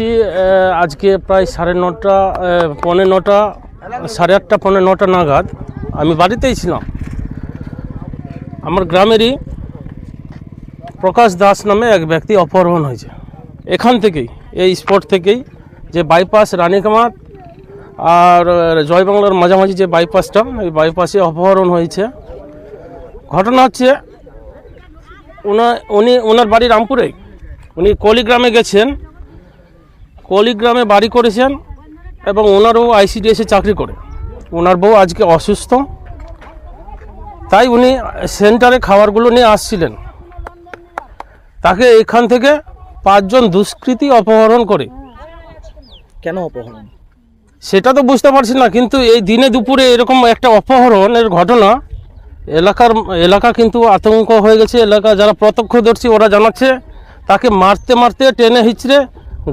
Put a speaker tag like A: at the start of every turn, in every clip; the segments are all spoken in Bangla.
A: আহ, আজকে প্রায় সাড়ে নটা আহ, পৌনে নটা সাড়ে আটটা পৌনে নটা নাগাদ আমি বাড়িতেই ছিলাম। আমার গ্রামেরই প্রকাশ দাস নামে এক ব্যক্তি অপহরণ হয়েছে। এখান থেকেই এই স্পট থেকেই যে বাইপাস রানীকামাত আর আহ, জয়বাংলার মাঝামাঝি যে বাইপাসটা এই বাইপাসে অপহরণ হয়েছে। ঘটনা হচ্ছে উনা উনি ওনার বাড়ি রামপুরে উনি কলিগ্রামে গেছেন। কলিগ্রামে বাড়ি করেছেন এবং ওনারও আইসিডিএসে চাকরি করে। ওনার বউ আজকে অসুস্থ। তাই উনি সেন্টারে খাবারগুলো নিয়ে আসছিলেন। তাকে এখান থেকে পাঁচজন দুষ্কৃতী অপহরণ করে।
B: কেন অপহরণ?
A: সেটা তো বুঝতে পারছি না কিন্তু এই দিনে দুপুরে এরকম একটা অপহরণের ঘটনা এলাকার এলাকা কিন্তু আতঙ্ক হয়ে গেছে। এলাকা যারা প্রত্যক্ষদর্শী ওরা জানাচ্ছে তাকে মারতে মারতে টেনে হিচড়ে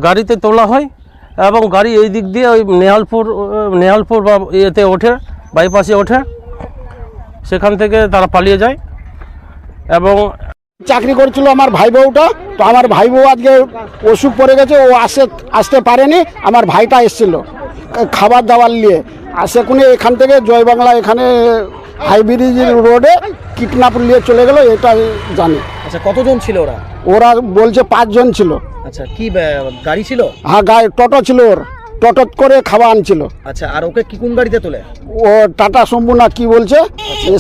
A: গাড়িতে তোলা হয় এবং গাড়ি এই দিক দিয়ে ওই নেহালপুর নেহালপুর বা ইয়েতে ওঠে বাইপাসে ওঠে। সেখান থেকে তারা পালিয়ে যায় এবং
C: চাকরি করছিল আমার ভাই বউটা। তো আমার ভাই বউ আজকে অসুখ পড়ে গেছে ও আসে আসতে পারেনি। আমার ভাইটা এসেছিল খাবার দাবার নিয়ে। আসে কোনে এখান থেকে জয় বাংলা এখানে হাইব্রিজ রোডে কিডন্যাপ নিয়ে চলে গেল এটা জানি।
B: আচ্ছা কতজন ছিল ওরা?
C: ওরা বলছে পাঁচজন ছিল।
B: আচ্ছা কি গাড়ি ছিল?
C: হ্যাঁ গায়ে টোটো ছিল ওর। টোটো করে খাবার আনছিল।
B: আচ্ছা আর ওকে কি কোন গাড়িতে তোলে?
C: ও টাটা শম্ভু না কি বলছে?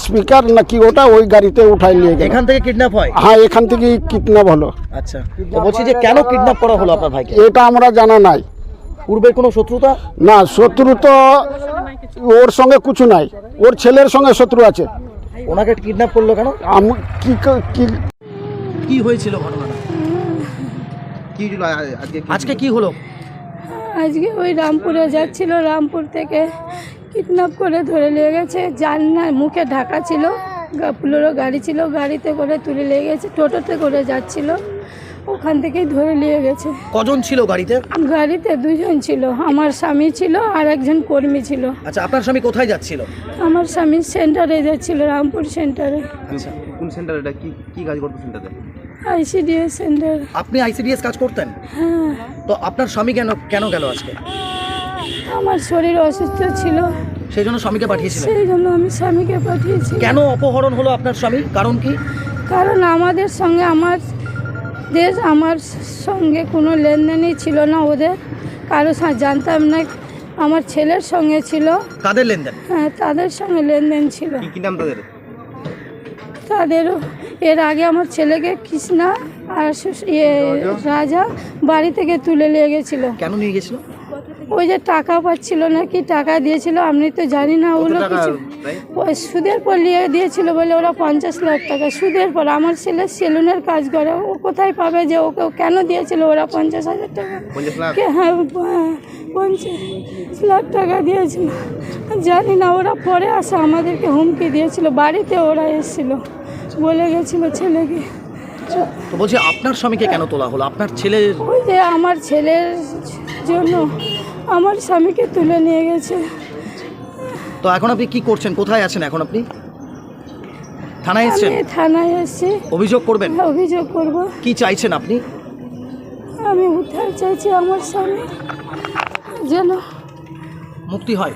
C: স্পিকার না কি ওটা ওই গাড়িতে উঠাই নিয়ে গেল।
B: এখান থেকে কিডন্যাপ হয়?
C: হ্যাঁ এখান থেকে কিডন্যাপ হলো।
B: আচ্ছা তো বলছি যে কেন কিডন্যাপ করা হলো আপনার ভাইকে?
C: এটা আমরা জানা নাই।
B: পূর্বের কোনো শত্রুতা?
C: না শত্রু তো ওর সঙ্গে কিছু নাই। ওর ছেলের সঙ্গে শত্রু আছে।
B: ওনাকে কিডন্যাপ করল কেন?
C: আমি কি কি
B: হয়েছিল ঘটনাটা
D: কি হলো আজকে কি
B: আজকে কি হলো?
E: আজকে ওই রামপুরে যাচ্ছিল রামপুর থেকে কিডন্যাপ করে ধরে নিয়ে গেছে। জান না মুখে ঢাকা ছিল পুলোরও গাড়ি ছিল গাড়িতে করে তুলে নিয়ে গেছে টোটোতে করে যাচ্ছিল। ওখান থেকেই ধরে নিয়ে গেছে।
B: কজন ছিল গাড়িতে?
E: গাড়িতে দুজন ছিল আমার স্বামী ছিল আর একজন কর্মী ছিল।
B: আচ্ছা আপনার স্বামী কোথায় যাচ্ছিল?
E: আমার স্বামী সেন্টারে যাচ্ছিল রামপুর সেন্টারে।
D: আচ্ছা কোন সেন্টার? এটা কি কি কাজ করতো সেন্টারে?
E: আইসিডিএস সেন্টার
B: আপনি আইসিডিএস কাজ করতেন?
E: হ্যাঁ।
B: তো আপনার স্বামী কেন কেন গেল আজকে?
E: আমার শরীর অসুস্থ ছিল।
B: সেই জন্য স্বামীকে পাঠিয়েছিলেন?
E: সেই জন্য আমি স্বামীকে পাঠিয়েছি।
B: কেন অপহরণ হলো আপনার স্বামী? কারণ কি?
E: কারণ আমাদের সঙ্গে আমার দেশ আমার সঙ্গে কোনো লেনদেনই ছিল না ওদের। কারও সা- জানতাম না আমার ছেলের সঙ্গে ছিল।
B: কাদের লেনদেন?
E: হ্যাঁ তাদের সঙ্গে লেনদেন ছিল।
D: কি কি নাম তাদের?
E: তাদেরও এর আগে আমার ছেলেকে কৃষ্ণা আর রাজা? বাড়ি থেকে তুলে নিয়ে গেছিল।
B: কেন নিয়ে গেছিল?
E: ওই যে টাকা পাচ্ছিল নাকি টাকা দিয়েছিল আমি তো জানি না ওগুলো কিছু ওই সুদের পর নিয়ে দিয়েছিল বলে ওরা পঞ্চাশ লাখ টাকা। সুদের পর আমার ছেলে সেলুনের কাজ করে ও কোথায় পাবে যে ওকে কেন দিয়েছিল ওরা পঞ্চাশ হাজার টাকা? হ্যাঁ হ্যাঁ, পঞ্চাশ লাখ টাকা দিয়েছিল। জানি না ওরা পরে আসে আমাদেরকে হুমকি দিয়েছিল বাড়িতে ওরা এসেছিল। বলে গেছিল ছেলেকে।
B: তো বলছি আপনার স্বামীকে কেন তোলা হলো? আপনার ছেলের
E: ওই যে আমার ছেলের জন্য আমার স্বামীকে তুলে নিয়ে গেছে।
B: তো এখন আপনি কি করছেন? কোথায় আছেন এখন আপনি? থানায় এসছেন?
E: আমি থানায় এসেছি।
B: অভিযোগ করবেন?
E: অভিযোগ করব।
B: কি চাইছেন আপনি?
E: আমি উদ্ধার চাইছি আমার স্বামী। যেন
B: মুক্তি হয়।